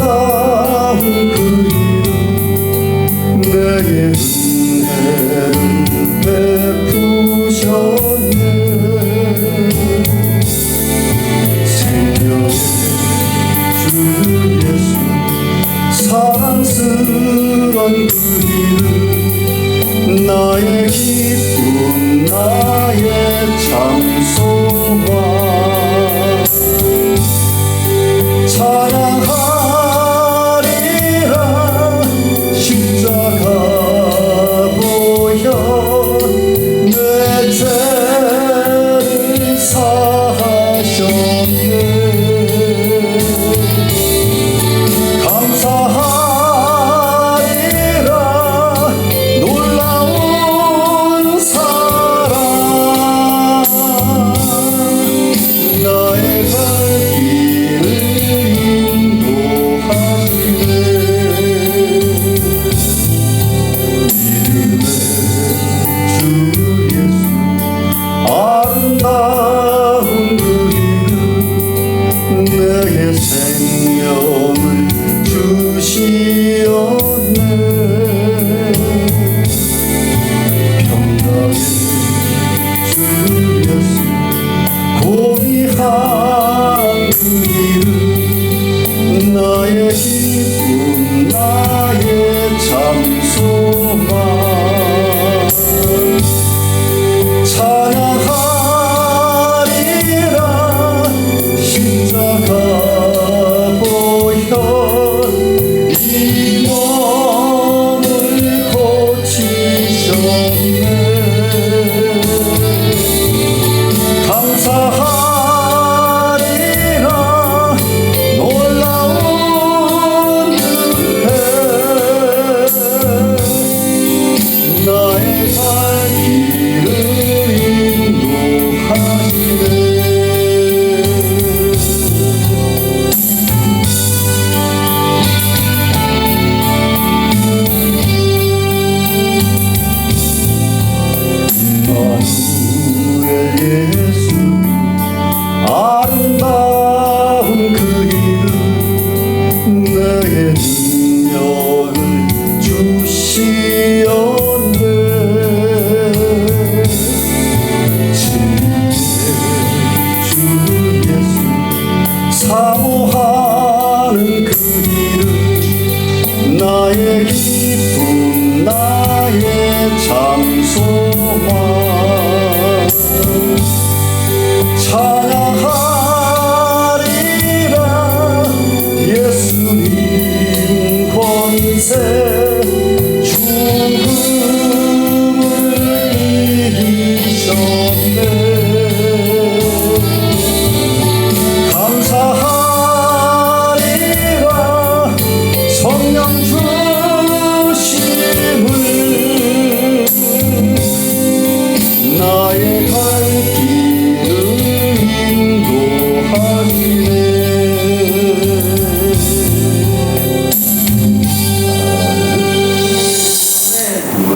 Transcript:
아름다운 그림 내게 은혜를 베푸셨네. 생명의 주 예수 사랑스런 more. 능력을 주시었네. 진주 예수 사모하는 그 길은 나의 기쁨 나의 장소와